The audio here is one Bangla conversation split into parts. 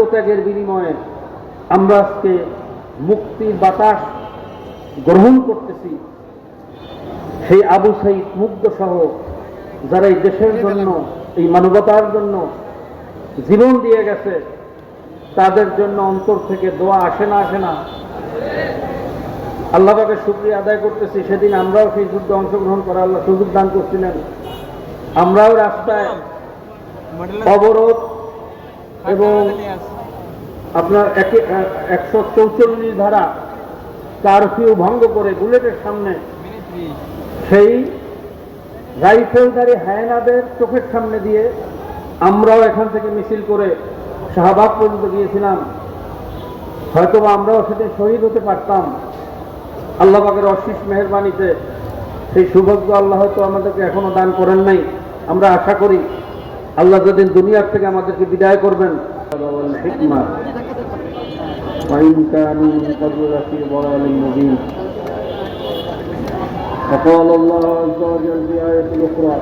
আত্মত্যাগের বিনিময়ে আমরা আজকে মুক্তির বাতাস গ্রহণ করতেছি। সেই আবু সাইদ মুগ্ধ সহ যারা এই দেশের জন্য এই মানবতার জন্য জীবন দিয়ে গেছে তাদের জন্য অন্তর থেকে দোয়া আসে না আসে না। আল্লাহ পাকে শুক্রিয়া আদায় করতেছি। সেদিন আমরাও সেই যুদ্ধে অংশগ্রহণ করার আল্লাহ সুযোগ দান করছিলেন। আমরাও রাস্তায় অবরোধ এবং আপনার একে- একশো চৌচল্লিশ ধারা কারফিউ ভঙ্গ করে বুলেটের সামনে সেই রাইফেলধারী হায়নাদের চোখের সামনে দিয়ে আমরাও এখান থেকে মিছিল করে শাহবাগ পর্যন্ত গিয়েছিলাম। হয়তোবা আমরাও সেটা শহীদ হতে পারতাম। আল্লাহ পাকের অশেষ মেহরবানিতে সেই সৌভাগ্য আল্লাহ হয়তো আমাদেরকে এখনও দান করেন নাই। আমরা আশা করি আল্লাহ যেদিন দুনিয়ার থেকে আমাদেরকে বিদায় করবেন হিকমা وإن كانوا من قبل لفي ضلال مبين فقال الله عز وجل في آية أخرى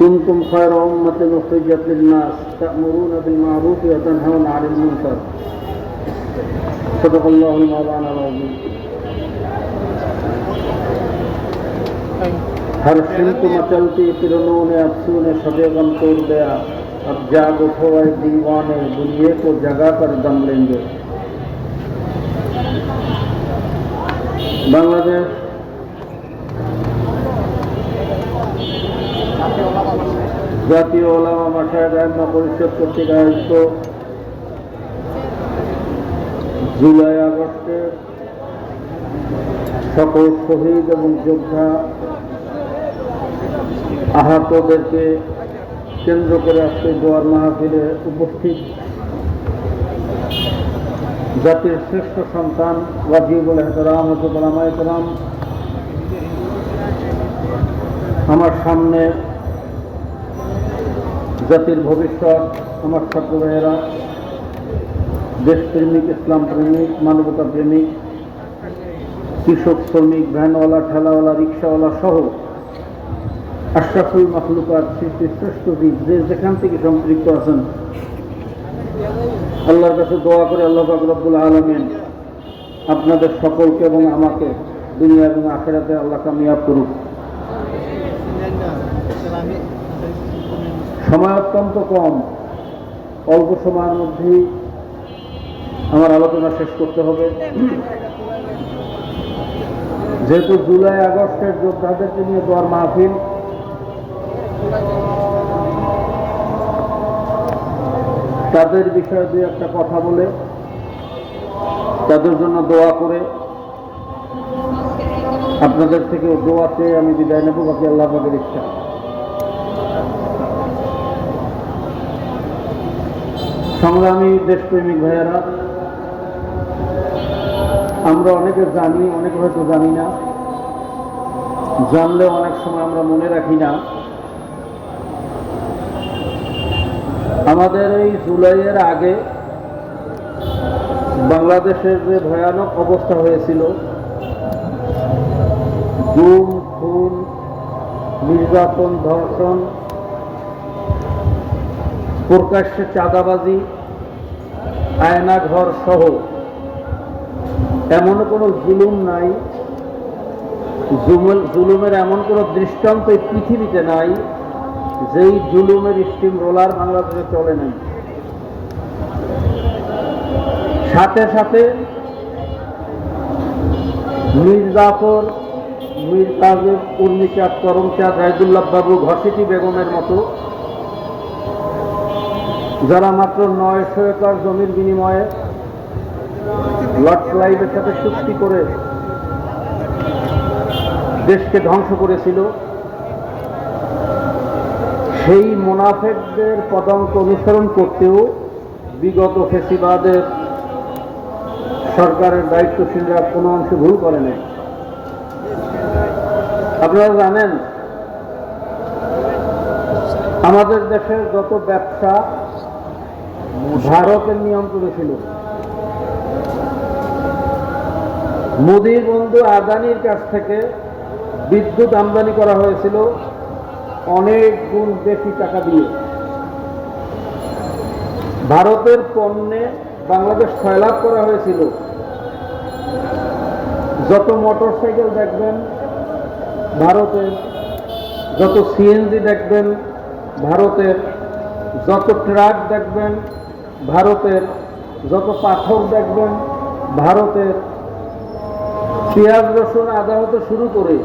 كنتم خير أمة أخرجت للناس تأمرون بالمعروف وتنهون عن المنكر صدق الله مولانا العظيم هل حلت مچلتی کرنوں افسو نے شب غم توڑ گیا اب جاگ اٹھو اے دیوانے دنیا کو جگہ پر دم لیں گے বাংলাদেশ জাতীয় ওলামা মাসায় আহমা পরিষদ কর্তৃক আয়োজিত জুলাই আগস্টে সকল শহীদ এবং যোদ্ধা আহতদেরকে কেন্দ্র করে আজকে দোয়ার মাহফিলে উপস্থিত। জাতির শ্রেষ্ঠ সন্তান ওয়াজিবুল এহতরাম হজরতাম ইকরাম আমার সামনে জাতির ভবিষ্যৎ, আমার ছাত্র ভাইয়েরা, দেশপ্রেমিক ইসলাম প্রেমিক মানবতা প্রেমিক কৃষক, শ্রমিক, ভ্যানওয়ালা, ঠেলাওয়ালা, রিক্সাওয়ালা সহ আশরাফুল মখলুকার সৃষ্টির শ্রেষ্ঠ যে যেখান থেকে সম্পৃক্ত আছেন। আল্লাহর কাছে দোয়া করে আল্লাহ রব্বুল আলমিন আপনাদের সকলকে এবং আমাকে দুনিয়া এবং আখেরাতে আল্লাহ কামিয়াব করুক। সময় অত্যন্ত কম, অল্প সময়ের মধ্যেই আমার আলোচনা শেষ করতে হবে। যেহেতু জুলাই আগস্টের যোদ্ধাদেরকে নিয়ে দোয়ার মাহফিল তাদের বিষয়ে দুই একটা কথা বলে, তাদের জন্য দোয়া করে। আপনাদের থেকে দোয়া চেয়ে আমি বিদায় নেব, বাকি আল্লাহ পাকের ইচ্ছা। সংগ্রামী দেশপ্রেমিক ভাইয়েরা, আমরা অনেকে জানি, অনেকে হয়তো জানি না। জানলে অনেক সময় আমরা মনে রাখি না। আমাদের এই জুলাইয়ের আগে বাংলাদেশের যে ভয়ানক অবস্থা হয়েছিল গুম খুন নির্যাতন ধর্ষণ, প্রকাশ্যে চাঁদাবাজি, আয়নাঘর সহ এমন কোনো জুলুম নাই জুলুমের এমন কোনো দৃষ্টান্ত এই পৃথিবীতে নাই যেই জুলুমের স্টিম রোলার বাংলাদেশে চলে নাই, সাথে সাথে মীর জাফর মীর উর্মিচাঁদ করমচাঁদ রায়দুল্লাহ বাবু ঘসিটি বেগমের মতো, যারা মাত্র নয়শো একর জমির বিনিময়ে লর্ড ক্লাইভের সাথে চুক্তি করে দেশকে ধ্বংস করেছিল সেই মুনাফেকদের পদাঙ্ক অনুসরণ করতেও বিগত ফেসিবাদের সরকারের দায়িত্বশীলরা কোনো অংশে ভুল করে আপনারা জানেন, আমাদের দেশের যত ব্যবসা ভারতের নিয়ন্ত্রণে ছিল। মোদির বন্ধু আদানির কাছ থেকে বিদ্যুৎ আমদানি করা হয়েছিল। অনেক গুণ বেশি টাকা দিয়ে। ভারতের পণ্যে বাংলাদেশ সয়লাভ করা হয়েছিল। যত মোটর সাইকেল দেখবেন, ভারতের যত সিএনজি দেখবেন, ভারতের যত ট্রাক দেখবেন, ভারতের যত পাথর দেখবেন, ভারতের পেঁয়াজ রসুন আদা হতে শুরু করে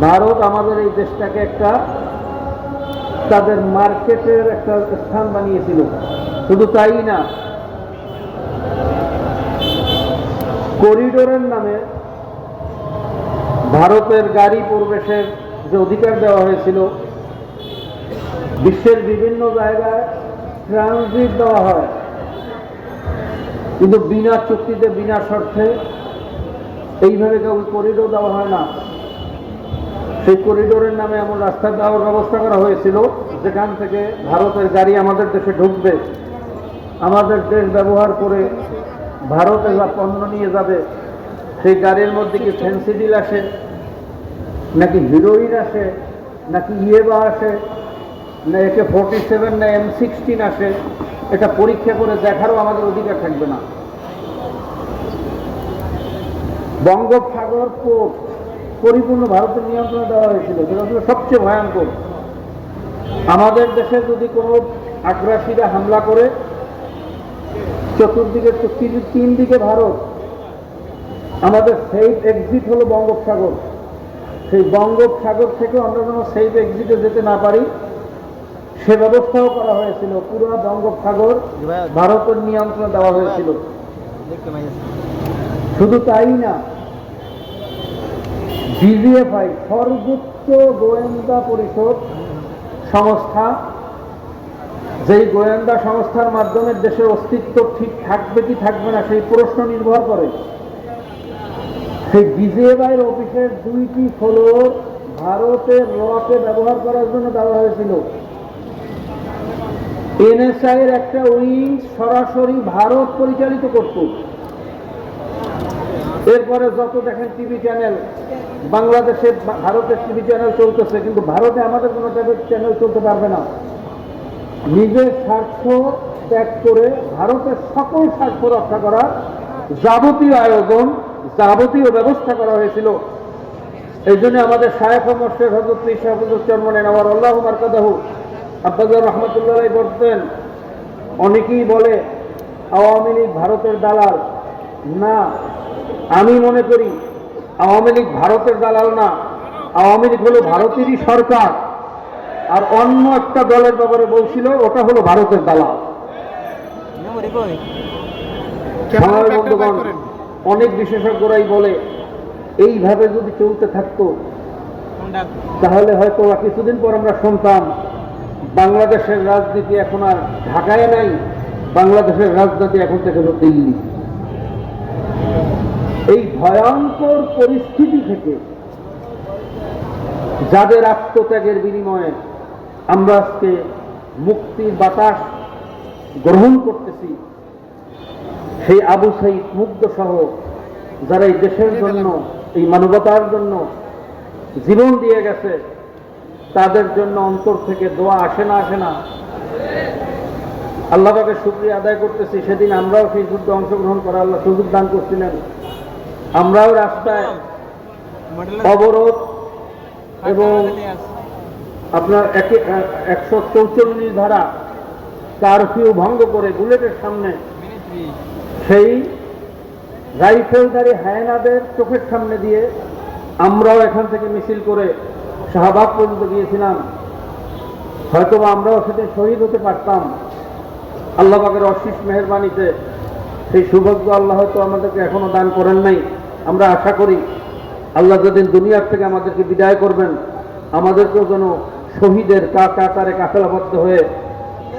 ভারত আমাদের এই দেশটাকে একটা তাদের মার্কেটের একটা স্থান বানিয়েছিল। শুধু তাই না, করিডোরের নামে ভারতের গাড়ি প্রবেশের যে অধিকার দেওয়া হয়েছিল, বিশ্বের বিভিন্ন জায়গায় ট্রানজিট দেওয়া হয়। কিন্তু বিনা চুক্তিতে, বিনা শর্তে এইভাবে কাউকে করিডোর দেওয়া হয় না। সেই করিডোরের নামে এমন রাস্তা দেওয়ার ব্যবস্থা করা হয়েছিল, যেখান থেকে ভারতের গাড়ি আমাদের দেশে ঢুকবে। আমাদের দেশ ব্যবহার করে ভারতে যা পণ্য নিয়ে যাবে। সেই গাড়ির মধ্যে কি ফেন্সিডিল আসে, নাকি হিরোইন আসে, নাকি ইয়েবা আসে, না একে ফোর্টি সেভেন না এম সিক্সটিন আসে, এটা পরীক্ষা করে দেখারও আমাদের অধিকার থাকবে না। বঙ্গোপসাগর পোর্ট পরিপূর্ণ ভারতের নিয়ন্ত্রণে দেওয়া হয়েছিল, যেটা ছিল সবচেয়ে ভয়ঙ্কর। আমাদের দেশে যদি কোনো আগ্রাসীরা হামলা করে, চতুর্দিকে তিন- দিকে ভারত, আমাদের সেফ এক্সিট হলো বঙ্গোপসাগর। সেই বঙ্গোপসাগর থেকেও আমরা যেন সেফ এক্সিটে যেতে না পারি, সে ব্যবস্থাও করা হয়েছিল। পুরো বঙ্গোপসাগর ভারতের নিয়ন্ত্রণে দেওয়া হয়েছিল। শুধু তাই না ডিজিএফআই সর্বোচ্চ গোয়েন্দা পরিষদ সংস্থা, যেই গোয়েন্দা সংস্থার মাধ্যমে দেশের অস্তিত্ব ঠিক থাকবে কি থাকবে না সেই প্রশ্ন নির্ভর করে। সেই ডিজিএফআই অফিসের দুইটি ফ্লোর ভারতের রকে ব্যবহার করার জন্য দেওয়া হয়েছিল। এনএসআই এর একটা উইং সরাসরি ভারত পরিচালিত করত। এরপরে যত দেখেন টিভি চ্যানেল বাংলাদেশে ভারতের টিভি চ্যানেল চলতেছে, কিন্তু ভারতে আমাদের কোনো চ্যানেল চলতে পারবে না। নিজের স্বার্থ ত্যাগ করে ভারতের সকল স্বার্থ রক্ষা করার যাবতীয় আয়োজন, যাবতীয় ব্যবস্থা করা হয়েছিল। এই জন্য আমাদের শায়েখ মর্শেদ হজরত ইসাহুজুর চরমনে আমার আল্লাহ মার্কাদাহু আব্বাজার রহমতুল্লাহ বলতেন, অনেকেই বলে, আওয়ামী লীগ ভারতের দালাল। না, আমি মনে করি আওয়ামী লীগ ভারতের দালাল না। আওয়ামী লীগ হলো ভারতেরই সরকার। আর অন্য একটা দলের ব্যাপারে বলছিল ওটা হলো ভারতের দালাল। বন্ধুগণ অনেক বিশেষজ্ঞরাই বলে এইভাবে যদি চলতে থাকতো তাহলে হয়তো কিছুদিন পর আমরা শুনতাম বাংলাদেশের রাজনীতি এখন আর ঢাকায় নাই বাংলাদেশের রাজনীতি এখন থেকে হলো দিল্লি। এই ভয়ঙ্কর পরিস্থিতি থেকে যাদের আত্মত্যাগের বিনিময়ে আমরা আজকে মুক্তির বাতাস গ্রহণ করতেছি, সেই আবু সাইদ মুগ্ধ সহ যারা এই দেশের জন্য, এই মানবতার জন্য জীবন দিয়ে গেছে, তাদের জন্য অন্তর থেকে দোয়া আসে না আসে না। আল্লাহ পাকে শুক্রিয়া আদায় করতেছি। সেদিন আমরাও সেই যুদ্ধে অংশগ্রহণ করা আল্লাহ সুযোগ দান করছিলেন। আমরাও রাস্তায় অবরোধ এবং আপনার একে- একশো চৌচল্লিশ ধারা কারফিউ ভঙ্গ করে বুলেটের সামনে সেই রাইফেলধারী হায়নাদের চোখের সামনে দিয়ে আমরাও এখান থেকে মিছিল করে শাহবাগ পর্যন্ত গিয়েছিলাম। হয়তোবা আমরাও সেদিন শহীদ হতে পারতাম। আল্লাহ পাকের অশেষ মেহরবানিতে সেই সৌভাগ্য আল্লাহ হয়তো আমাদেরকে এখনও দান করেন নাই। আমরা আশা করি আল্লাহ যেদিন দুনিয়ার থেকে আমাদেরকে বিদায় করবেন, আমাদেরকেও যেন শহীদের কা কাতারে কাফেলাবদ্ধ হয়ে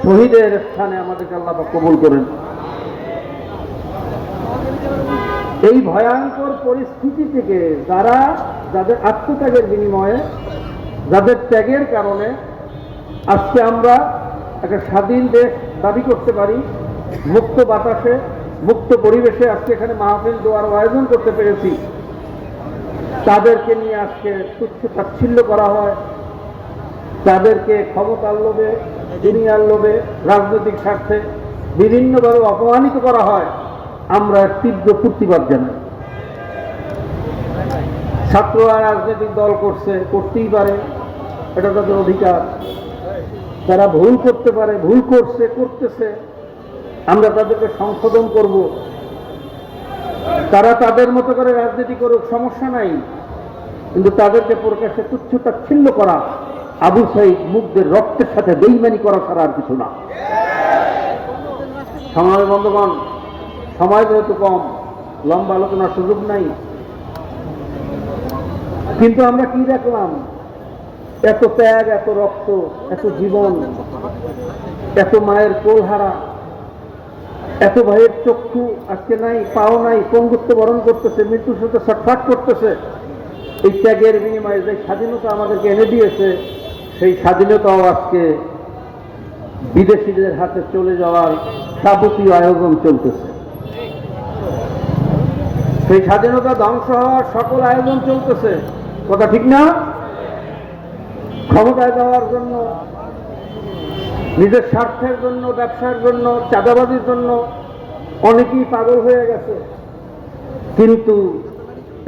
শহীদের স্থানে আমাদেরকে আল্লাহ কবুল করেন। এই ভয়ঙ্কর পরিস্থিতি থেকে যারা যাদের আত্মত্যাগের বিনিময়ে, যাদের ত্যাগের কারণে আজকে আমরা একটা স্বাধীন দেশ দাবি করতে পারি, মুক্ত বাতাসে মুক্ত পরিবেশে আজকে এখানে মাহফিল দোয়ার আয়োজন করতে পেরেছি। তাদেরকে নিয়ে আজকে তুচ্ছ তাচ্ছিল্য করা হয়। তাদেরকে ক্ষমতার লোভে, দুনিয়ার লোভে, রাজনৈতিক স্বার্থে বিভিন্নভাবে অপমানিত করা হয়। আমরা তীব্র প্রতিবাদ জানাই। ছাত্ররা রাজনৈতিক দল করছে, করতেই পারে, এটা তাদের অধিকার। তারা ভুল করতে পারে, ভুল করছে, করতেছে। আমরা তাদেরকে সংশোধন করব। তারা তাদের মতো করে রাজনীতি করুক, সমস্যা নাই। কিন্তু তাদেরকে প্রকাশ্যে তুচ্ছ তাচ্ছিল্য করা, আবু সাইদ মুখদের রক্তের সাথে বেইমানি করা ছাড়া আর কিছু না। সময় বন্ধুগণ, সময় যেহেতু কম, লম্বা আলোচনার সুযোগ নাই। কিন্তু আমরা কি দেখলাম? এত ত্যাগ, এত রক্ত, এত জীবন, এত মায়ের কোলহারা এত ভাইয়ের চক্ষু আজকে নাই, পাও নাই, পঙ্গুত্ব বরণ করতেছে, মৃত্যুর সাথে ছটফাট করতেছে। এই ত্যাগের বিনিময়ে যে স্বাধীনতা আমাদেরকে এনে দিয়েছে, সেই স্বাধীনতাও আজকে বিদেশিদের হাতে চলে যাওয়ার যাবতীয় আয়োজন চলতেছে। সেই স্বাধীনতা ধ্বংস হওয়ার সকল আয়োজন চলতেছে। কথা ঠিক না? ক্ষমতায় দেওয়ার জন্য নিজের স্বার্থের জন্য, ব্যবসার জন্য, চাঁদাবাজির জন্য অনেকেই পাগল হয়ে গেছে। কিন্তু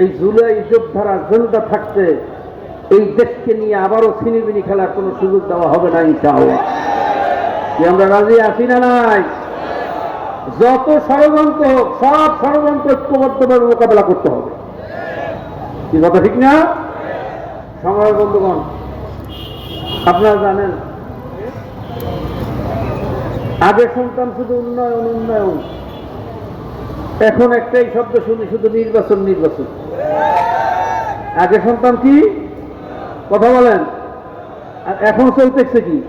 এই জুলাই যোদ্ধারা জনতা থাকতে এই দেশকে নিয়ে আবারও ছিনিবিনি খেলার কোনো সুযোগ দেওয়া হবে না, ইনশাআল্লাহ। আমরা রাজি আছি না নাই? যত ষড়যন্ত্র হোক, সব ষড়যন্ত্র ঐক্যবদ্ধভাবে মোকাবেলা করতে হবে। কি কথা ঠিক না? সময় বন্ধুগণ, আপনারা জানেন আগে শুনতাম শুধু উন্নয়ন উন্নয়ন। এখন একটাই শব্দ শুনি, শুধু নির্বাচন নির্বাচন। আগে শুনতাম কি? কথা বলেন। আর এখন চলতেছে কি?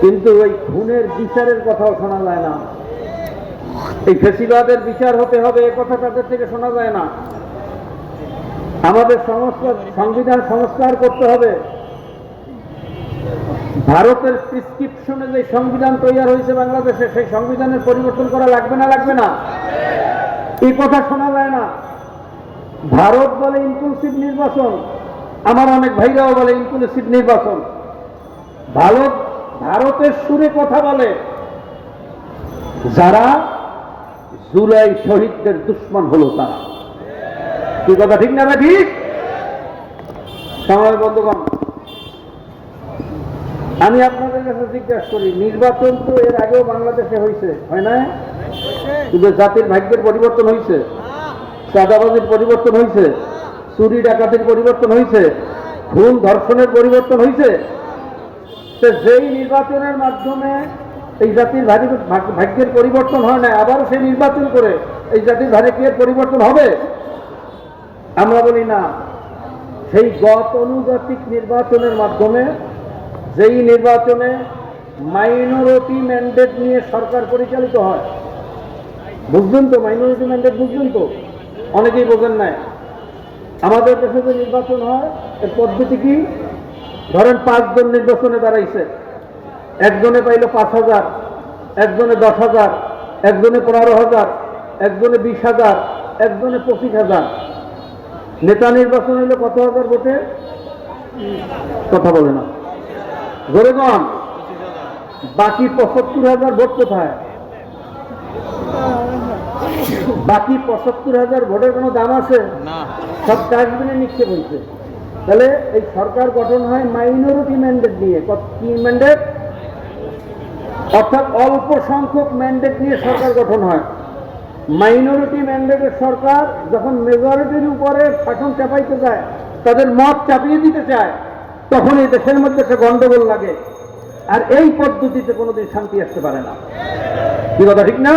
কিন্তু ওই খুনের বিচারের কথাও শোনা যায় না। এই ফেসিবাদের বিচার হতে হবে, এ কথা তাদের থেকে শোনা যায় না। আমাদের সংস্কার, সংবিধান সংস্কার করতে হবে। ভারতের প্রিসক্রিপশনে যে সংবিধান তৈরি হয়েছে বাংলাদেশে, সেই সংবিধানের পরিবর্তন করা লাগবে না লাগবে না? এই কথা শোনা যায় না। ভারত বলে ইনক্লুসিভ নির্বাচন, আমার অনেক ভাইরাও বলে ইনক্লুসিভ নির্বাচন। ভারত, ভারতের সুরে কথা বলে। যারা জুলাই শহীদদের দুশ্মন হলো তারা। কি কথা, ঠিক না ঠিক? সময় বন্ধুগণ আমি আপনাদের কাছে জিজ্ঞাসা করি, নির্বাচন তো এর আগেও বাংলাদেশে হয়েছে, হয় না? কিন্তু জাতির ভাগ্যের পরিবর্তন হয়েছে। চাঁদাবাজির পরিবর্তন হয়েছে। চুরি ডাকাতির পরিবর্তন হয়েছে। খুন ধর্ষণের পরিবর্তন হয়েছে। যেই নির্বাচনের মাধ্যমে এই জাতির ভাগ্যের পরিবর্তন হয় না আবারও সেই নির্বাচন করে এই জাতির ভাগ্যের পরিবর্তন হবে? আমরা বলি না। সেই গতানুগতিক নির্বাচনের মাধ্যমে যেই নির্বাচনে মাইনরিটি ম্যান্ডেট নিয়ে সরকার পরিচালিত হয় বুঝলেন তো, মাইনরিটি ম্যান্ডেট বুঝলেন তো? অনেকেই বোঝেন নাই। আমাদের দেশে যে নির্বাচন হয়, এর পদ্ধতি কি? ধরেন পাঁচজন নির্বাচনে দাঁড়াইছে। একজনে পাইল পাঁচ হাজার, একজনে দশ হাজার, একজনে পনেরো হাজার, একজনে বিশ হাজার, একজনে পঁচিশ হাজার। নেতা নির্বাচন হইলে কত হাজার ভোটে? কথা বলে না। জোরেগণ বাকি পঁচাত্তর হাজার ভোট কোথায়? বাকি পঁচাত্তর হাজার ভোটের কোনো দাম আছে? সব ডাস্টবিনে নিচ্ছে বলছে। তাহলে এই সরকার গঠন হয় মাইনরিটি ম্যান্ডেট নিয়ে। কত- কি ম্যান্ডেট অর্থাৎ অল্প সংখ্যক ম্যান্ডেট নিয়ে সরকার গঠন হয়। মাইনরিটি ম্যান্ডেটের সরকার যখন মেজরিটির উপরে শাসন চাপাইতে চায় তাদের মত চাপিয়ে দিতে চায় তখন এই দেশের মধ্যে একটা গন্ডগোল লাগে। আর এই পদ্ধতিতে কোনোদিন শান্তি আসতে পারে না। কি কথা, ঠিক না?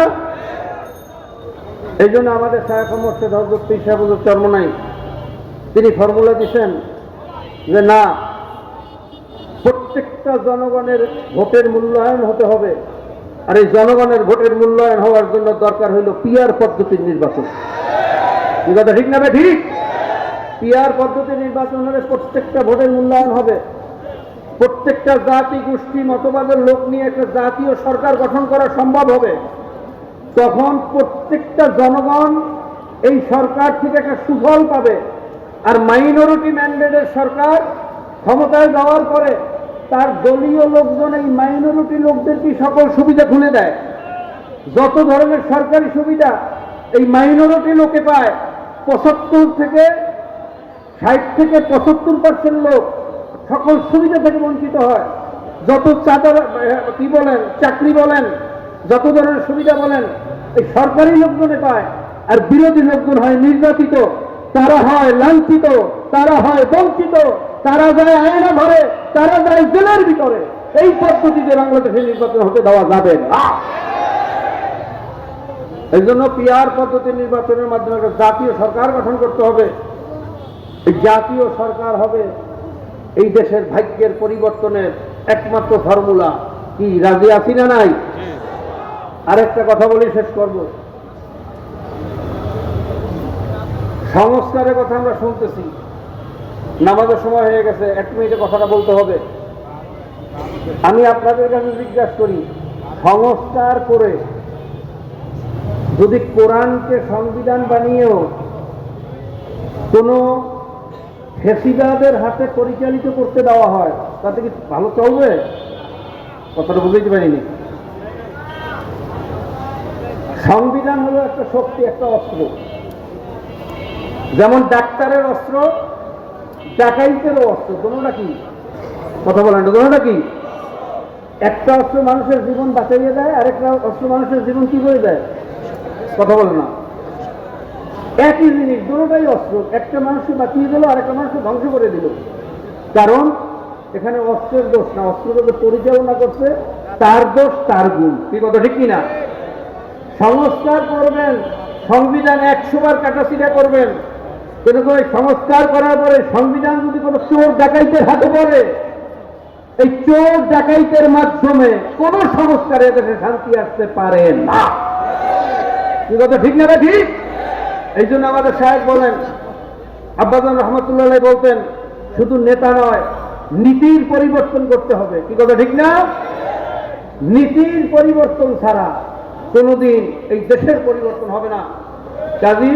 এই জন্য আমাদের সাহেব মোর্শেদ হজরত পীর সাহেবুল চর্মনাই তিনি ফর্মুলা দিচ্ছেন যে না, প্রত্যেকটা জনগণের ভোটের মূল্যায়ন হতে হবে। আর এই জনগণের ভোটের মূল্যায়ন হওয়ার জন্য দরকার হইল পিয়ার পদ্ধতির নির্বাচন। কথা, ঠিক না বে ঠিক? পিয়ার পদ্ধতি নির্বাচন হলে প্রত্যেকটা ভোটের মূল্যায়ন হবে। প্রত্যেকটা জাতি, গোষ্ঠী, মতবাদের লোক নিয়ে একটা জাতীয় সরকার গঠন করা সম্ভব হবে। তখন প্রত্যেকটা জনগণ এই সরকার থেকে একটা সুফল পাবে। আর মাইনরিটি ম্যান্ডেটের সরকার ক্ষমতায় যাওয়ার পরে তার দলীয় লোকজন এই মাইনরিটি লোকদেরকে সকল সুবিধা খুলে দেয়? যত ধরনের সরকারি সুবিধা এই মাইনরিটি লোকে পায়, পঁচাত্তর থেকে ষাট থেকে পঁচাত্তর পার্সেন্ট লোক সকল সুবিধা থেকে বঞ্চিত হয়। যত চাঁদা কি বলেন, চাকরি বলেন, যত ধরনের সুবিধা বলেন, এই সরকারি লোকজনে পায়, আর বিরোধী লোকজন হয় নির্যাতিত, তারা হয় লাঞ্ছিত, তারা হয় বঞ্চিত, তারা যায় আয়না ধরে, তারা যায় জেলের ভিতরে। এই পদ্ধতিতে বাংলাদেশে নির্বাচন হতে দেওয়া যাবে না। এই জন্য পিআর পদ্ধতি নির্বাচনের মাধ্যমে জাতীয় সরকার গঠন করতে হবে। জাতীয় সরকার হবে। এই দেশের ভাগ্যের পরিবর্তনের একমাত্র ফর্মুলা কি, রাজি আছি না নাই? আরেকটা কথা বলি, শেষ করব। সংস্কারের কথা আমরা শুনতেছি। নামাজের সময় হয়ে গেছে, এক মিনিটে কথাটা বলতে হবে। আমি আপনাদের কাছে জিজ্ঞাসা করি, সংস্কার করে যদি কোরআনকে সংবিধান বানিয়েও কোনো ফেসিবাদের হাতে পরিচালিত করতে দেওয়া হয়, তাতে কি ভালো চলবে? কথাটা বুঝতে পারিনি। সংবিধান হলো একটা শক্তি, একটা অস্ত্র। যেমন ডাক্তারের অস্ত্র, ডাকাইতেরও অস্ত্র কোনোটা কি? কথা বলেন কোনোটা কি? একটা অস্ত্র মানুষের জীবন বাঁচাইয়ে দেয়, আরেকটা অস্ত্র মানুষের জীবন কি করে দেয়? কথা বলে না। একই জিনিস, দুটোটাই অস্ত্র। একটা মানুষকে বাঁচিয়ে দিল আর একটা মানুষকে ধ্বংস করে দিল। কারণ এখানে অস্ত্রের দোষ না অস্ত্রকে পরিচালনা করছে তার দোষ, তার গুণ। কি কথা, ঠিক কিনা? সংস্কার করবেন, সংবিধান একশো বার কাটাছিড়া করবেন। কিন্তু ওই সংস্কার করার পরে সংবিধান যদি কোনো চোর ডাকাইতের হাতে পড়ে, এই চোর ডাকাইতের মাধ্যমে কোন সংস্কারে দেশে শান্তি আসতে পারে না। কি কথা, ঠিক না ঠিক? এই জন্য আমাদের সাহেব বলেন, আব্বাজান রহমতুল্লাহ বলতেন, শুধু নেতা নয়, নীতির পরিবর্তন করতে হবে। কি কথা ঠিক না? নীতির পরিবর্তন ছাড়া কোনোদিন এই দেশের পরিবর্তন হবে না। কাজী,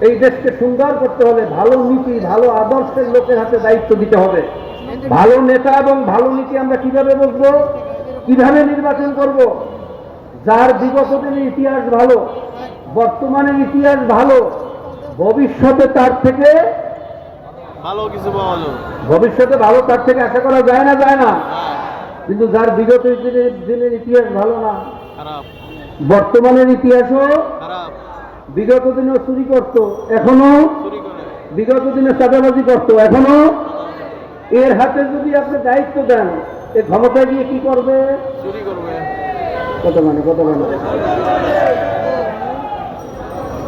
এই দেশকে সুন্দর করতে হলে ভালো নীতি, ভালো আদর্শের লোকের হাতে দায়িত্ব দিতে হবে। ভালো নেতা এবং ভালো নীতি আমরা কীভাবে বুঝব? কীভাবে নির্বাচন করব? যার বিগত দিনের ইতিহাস ভালো বর্তমানের ইতিহাস ভালো ভবিষ্যতে তার থেকে ভালো কিছু পাওয়া যাবে। ভবিষ্যতে ভালো তার থেকে আশা করা যায় না যায় না। হ্যাঁ। কিন্তু যার বিগত দিনের দিনের ইতিহাস ভালো না বর্তমানের ইতিহাসও বিগত দিনেও চুরি করত এখনও বিগত দিনে চাঁদাবাজি করত এখনও এর হাতে যদি আপনি দায়িত্ব দেন এ ক্ষমতা গিয়ে কি করবে? চুরি করবে। কত মানে কত মানে।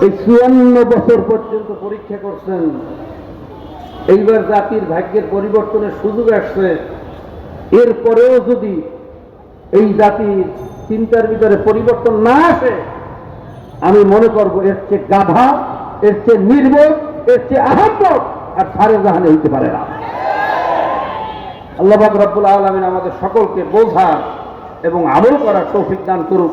এই চুয়ান্ন বছর পর্যন্ত পরীক্ষা করছেন। এইবার জাতির ভাগ্যের পরিবর্তনের সুযোগ আসছে। এরপরেও যদি এই জাতির চিন্তার ভিতরে পরিবর্তন না আসে, আমি মনে করব এর চেয়ে গাধা, এর চেয়ে নির্বোধ, এর চেয়ে আহম্মক আর সারে জাহানে হইতে পারে না। আল্লাহ রব্বুল আলমিন আমাদের সকলকে বোঝা এবং আমল করার তৌফিক দান করুক।